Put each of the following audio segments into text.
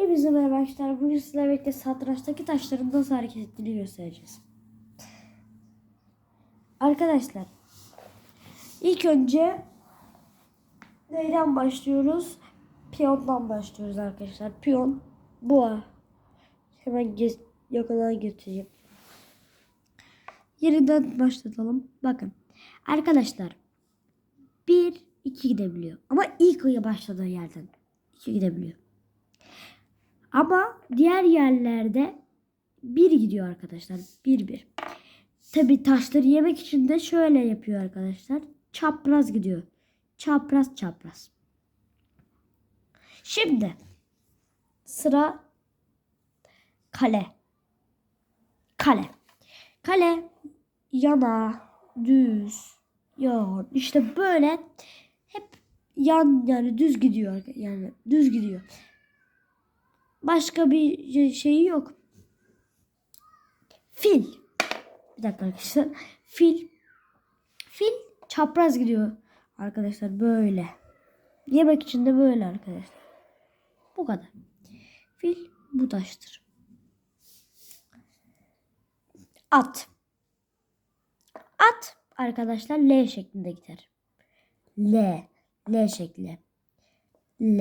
Hepinize merhaba arkadaşlar. Bugün sizlerle birlikte satrançtaki taşların nasıl hareket ettiğini göstereceğiz. Arkadaşlar ilk önce neyden başlıyoruz? Piyondan başlıyoruz arkadaşlar. Piyon boğa. Hemen gez, yakından getireyim. Yeniden başlatalım. Bakın arkadaşlar 1 2 gidebiliyor. Ama ilk başladığı yerden 2 gidebiliyor. Ama diğer yerlerde bir gidiyor arkadaşlar. Bir bir. Tabi taşları yemek için de şöyle yapıyor arkadaşlar. Çapraz gidiyor. Çapraz çapraz. Şimdi sıra kale. Kale. Kale yana düz yan işte böyle hep yan yani düz gidiyor yani düz gidiyor. Başka bir şey- şeyi yok. Fil. Bir dakika arkadaşlar. Fil. Fil çapraz gidiyor. Arkadaşlar böyle. Yemek için de böyle arkadaşlar. Bu kadar. Fil bu taştır. At. At arkadaşlar L şeklinde gider. L. L şekli. L.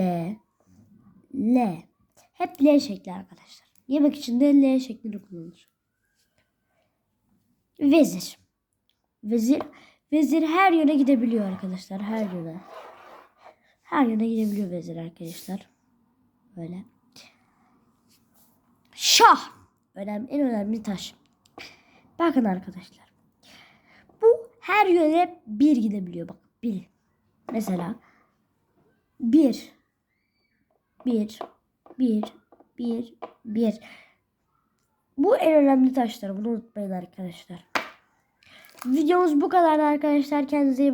L. Hep L şekli arkadaşlar. Yemek için de L şeklini kullanılır. Vezir. Vezir. Vezir her yöne gidebiliyor arkadaşlar. Her yöne. Her yöne gidebiliyor vezir arkadaşlar. Böyle. Şah. Önemli, en önemli taş. Bakın arkadaşlar. Bu her yöne bir gidebiliyor. Bak bir. Mesela bir. Bir. Bir. Bir. Bir. Bu en önemli taşlar. Bunu unutmayın arkadaşlar. Videomuz bu kadar arkadaşlar. Kendinize iyi bakın.